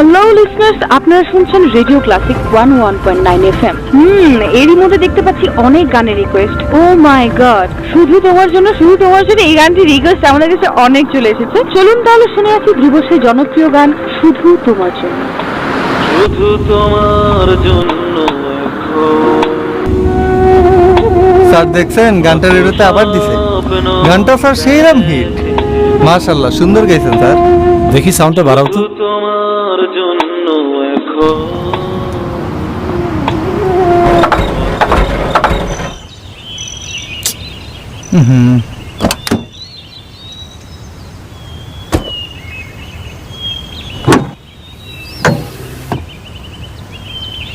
Hello listeners আপনারা শুনছেন radio classic one one point nine F M hmm এরই মধ্যে দেখতে পাচ্ছি অনেক গানের রিকোয়েস্ট ও মাই গড শুধু তোমার জন্য শুধু তোমার জন্য এই গানটি রিকোয়েস্ট আমাদের কাছে অনেক চলে এসেছে। চলুন তাহলে শুনে আছি ধ্রুব সেই জনপ্রিয় গান শুধু তোমার জন্য। শুধু তোমার জন্য স্যার দেখছেন গানটা রেডিওতে আবার দিছে। গানটা স্যার সেইরাম হিট। মাশাল্লাহ সুন্দর গাইছেন স্যার। দেখি সাউন্ডটা বাড়াও তো। হুম।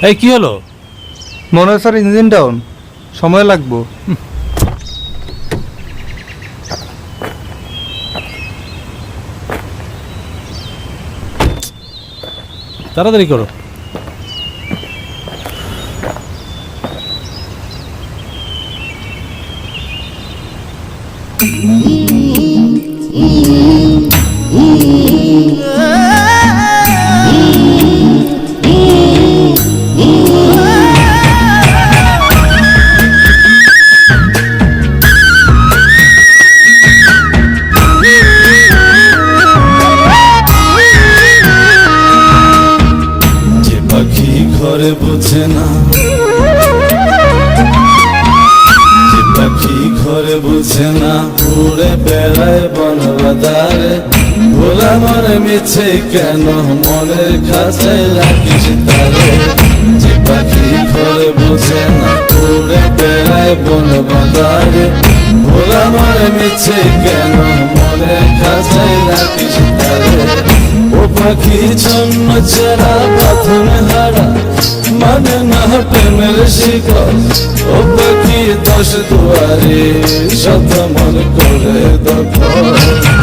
এই কি হলো? মনে হয় স্যার ইঞ্জিন ডাউন সময় লাগবো। তাড়াতাড়ি করো। ঘরে বোঝে না। পাখি ঘরে বোঝে না। উড়ে বেড়ায় বন বাদারে ভোলা মনে মিছে কেন? মনের কাছে রাখিস তারে। যে পাখি ঘরে বোঝে না। উড়ে বেড়ায় বন বাদারে ভোলা মনে মিছে কেন? মনের কাছে রাখিস তারে। পাখি জন্ম চেরা প্রথম হারা মানে না প্রেমের শিকল ও পাখি দশ দুয়ারে শত মন করে দখল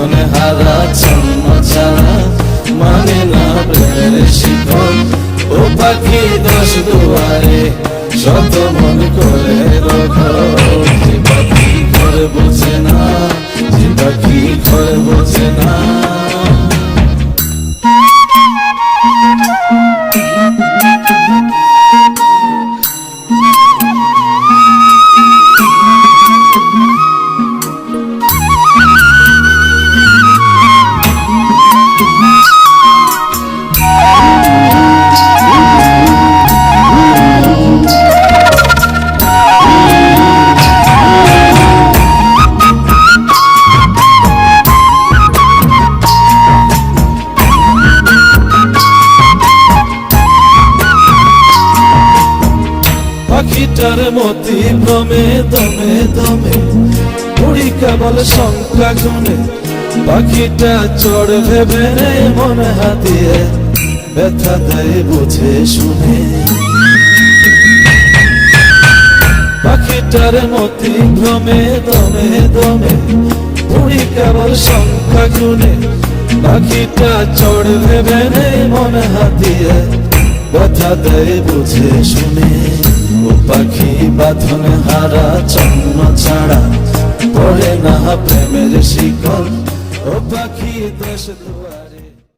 বাঁধনে হারা ছন্ন মানে না প্রেমের শিখন ও পাখি দশ দুয়ারে শত পাখিটার মতি ভ্রমে দমে দমে। উড়ি কেবল সংখ্যা গুনে পাখিটা চড় ভেবে রে মনে হাতিয়ে ব্যথা দেয় বুঝে শুনে। পাখিটার মতি ভ্রমে দমে দমে। উড়ি কেবল সংখ্যা গুনে পাখিটা চড় ভেবে রে মনে হাতিয়ে ব্যথা দেয় বুঝে শুনে। পাখি বাঁধন হারা চন্ন ছাড়া পড়ে না প্রেমের শিকল। ও পাখি দেশ দুয়ার